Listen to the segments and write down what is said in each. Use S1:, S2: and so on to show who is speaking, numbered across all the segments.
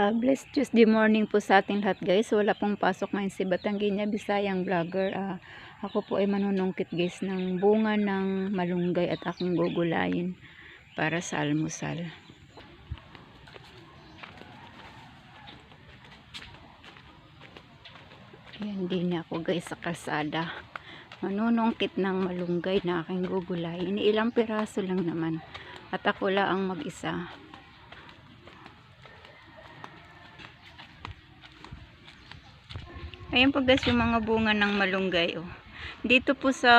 S1: Ah, blessed Tuesday morning po sa ating lahat guys. Wala pong pasok ngayon si Batanggina Bisayang vlogger. Ah, ako po ay manunungkit guys ng bunga ng malunggay at aking gugulayin para sa almusal. Yan din ako guys sa kalsada. Manunungkit ng malunggay na aking gugulayin. Ilang piraso lang naman. At ako lang ang mag-isa. Ayan po guys yung mga bunga ng malunggay. Oh. Dito po sa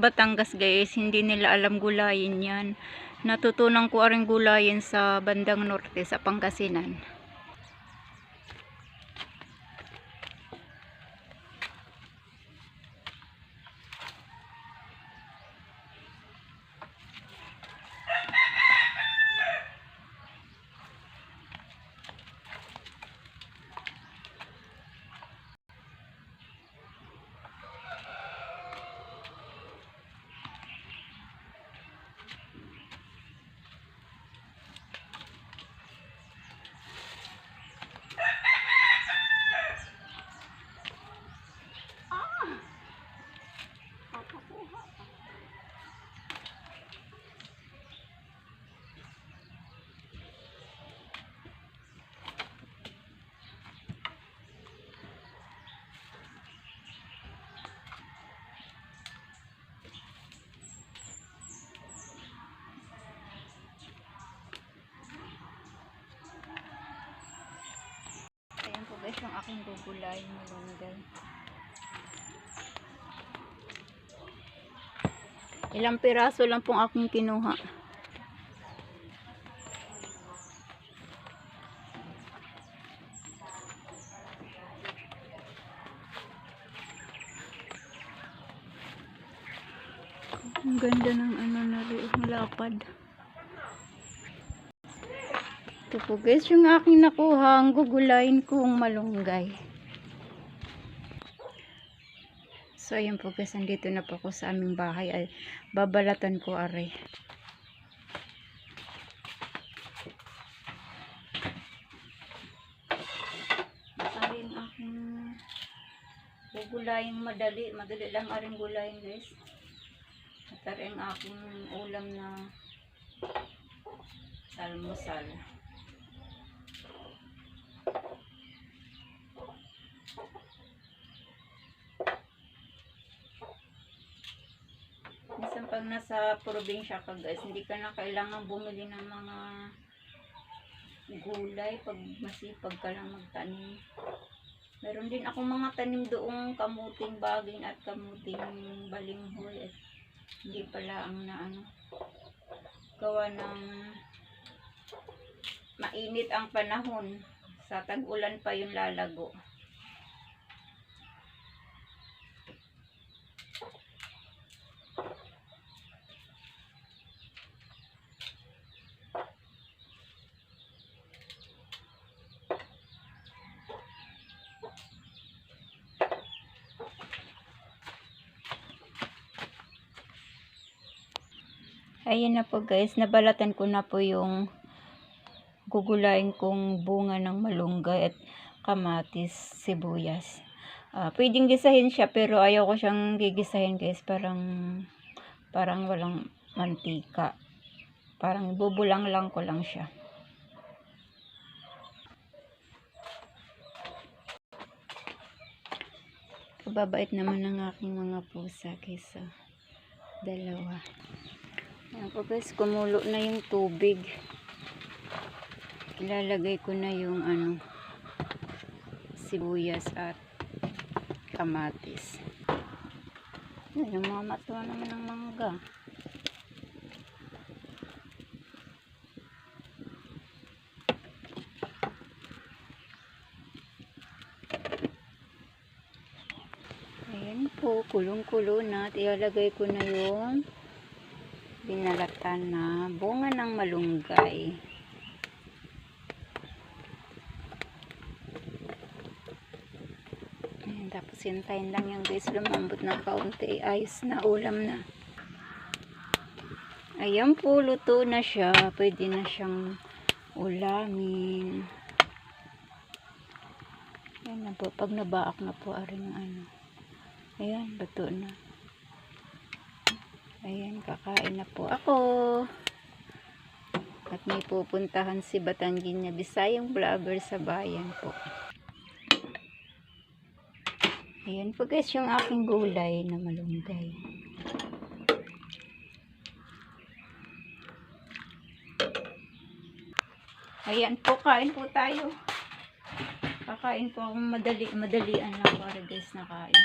S1: Batangas guys, hindi nila alam gulayin yan. Natutunan ko rin gulayin sa bandang norte, sa Pangasinan. Ayan po guys yung aking gugulayin malunggay. Ilang piraso lang pong aking kinuha. Ang ganda ng ano na rin, malapad. Ito po guys, yung aking nakuha, ang gugulayin kong malunggay. So, ayun po guys, andito na po ako sa aming bahay. Ay, babalatan ko are. Ari ang aking gugulayin madali. Madali lang aring gulayin guys. At ari ang aking ulam na almusal. Minsan pag nasa probinsya ka guys, hindi ka na kailangan bumili ng mga gulay pag masipag ka lang magtanim. Meron din akong mga tanim doong kamuting baging at kamuting balinghoy at hindi pala ang na ano gawa ng mainit ang panahon sa tag-ulan pa yung lalago. Ayan na po guys, nabalatan ko na po yung gugulayin kong bunga ng malunggay at kamatis, sibuyas. Ah, pwedeng gisahin siya pero ayaw ko siyang gigisahin guys, parang parang walang mantika. Parang bubulang lang ko lang siya. Kababait naman ng aking mga pusa kaysa dalawa. Ayan po guys, kumulo na yung tubig. Ilalagay ko na yung ano, sibuyas at kamatis. Ayan, yung mga matuwa naman ng mangga. Ayan po, kulong-kulo na. Ilalagay ko na yung binalatan na bunga ng malunggay. Ayan, tapos hintayin lang yung guys lumambot ng kaunti. Ayos na, ulam na. Ayan po, luto na siya. Pwede na siyang ulamin. po. Pag nabaak na po, ari yung ano. Ayan, bato na. Ayan, kakain na po ako. At may pupuntahan si Batangin niya, Bisayang vlogger sa bayan po. Ayan po guys, yung aking gulay na malunggay. Ayan po, kain po tayo. Kakain po akong madali, madalian lang para guys na kain.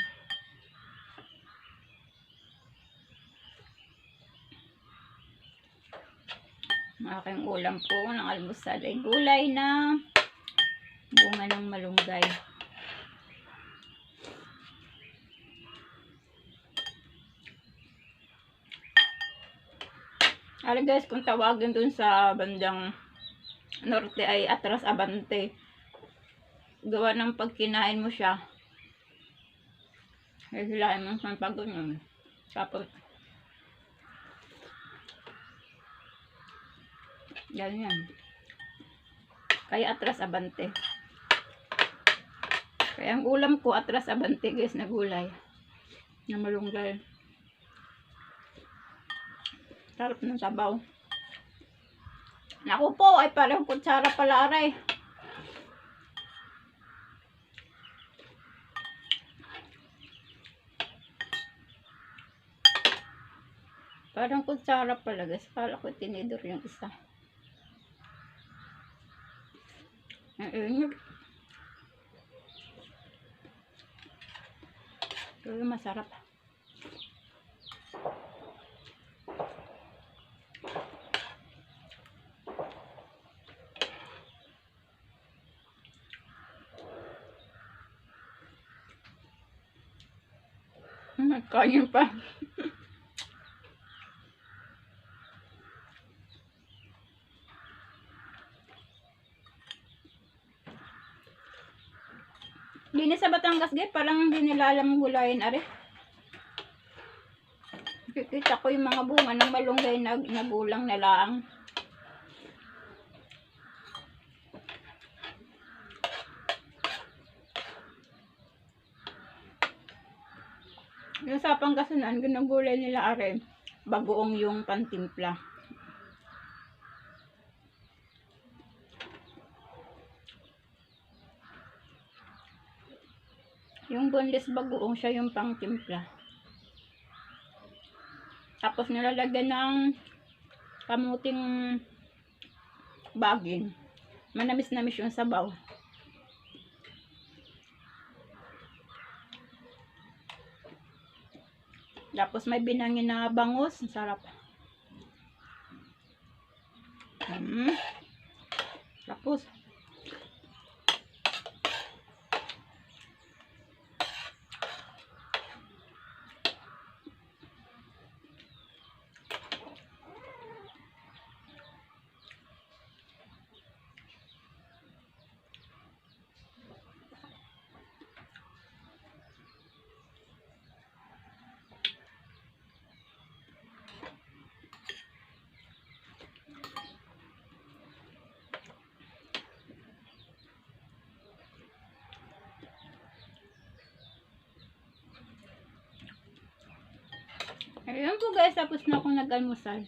S1: Ang aking ulam po ng almusal ay gulay na bunga ng malunggay. Alam guys, kung tawagin dun sa bandang norte ay atras abante. Gawa ng pagkinain mo siya. Ay hilahin mo sa pagod yun. Tapos, yan yan. Kaya atras abante. Kaya ang ulam ko atras abante guys na gulay. Na malunggay. Sarap ng sabaw. Naku po, ay parang kutsara pala aray. Parang kutsara pala guys. Kala ko tinidor yung isa. Ang init. Pero masarap. Nagkain pa. Hindi sa Batangas gay, parang hindi nila alam gulayin are. Kikita ko yung mga bunga ng malunggay na nagulang na lang. Yung sa Pangasinan, ginagulay nila are, bagoong yung pantimpla. Yung boneless bagoong siya yung pangtimpla. Tapos nilalagyan ng kamuting baging. Manamis-namis yung sabaw. Tapos may binangin na bangus. Ang sarap. Mm. Tapos, ayun po guys. Tapos na akong nag-almusal.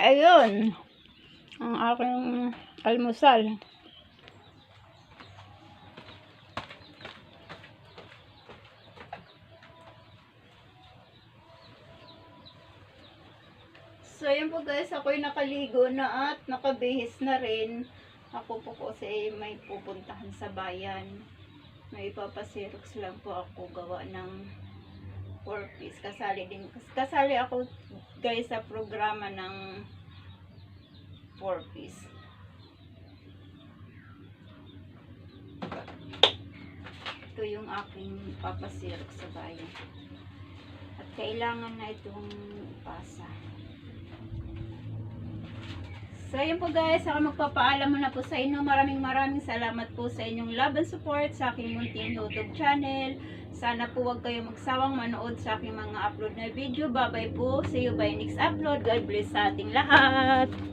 S1: Ayun. Ang aking almusal. So, yun po guys, ako'y nakaligo na at nakabihis na rin. Ako po kasi may pupuntahan sa bayan. May ipapasirox lang po ako gawa ng 4 piece. Kasali din. Kasali ako guys sa programa ng 4 piece. Ito yung aking papasirox sa bayan. At kailangan na itong ipasa. So, ayun po guys, ako magpapaalam muna po sa inyo. Maraming maraming salamat po sa inyong love and support sa aking munting YouTube channel. Sana po wag kayo magsawang manood sa aking mga upload na video. Bye-bye po. See you by next upload. God bless sa ating lahat.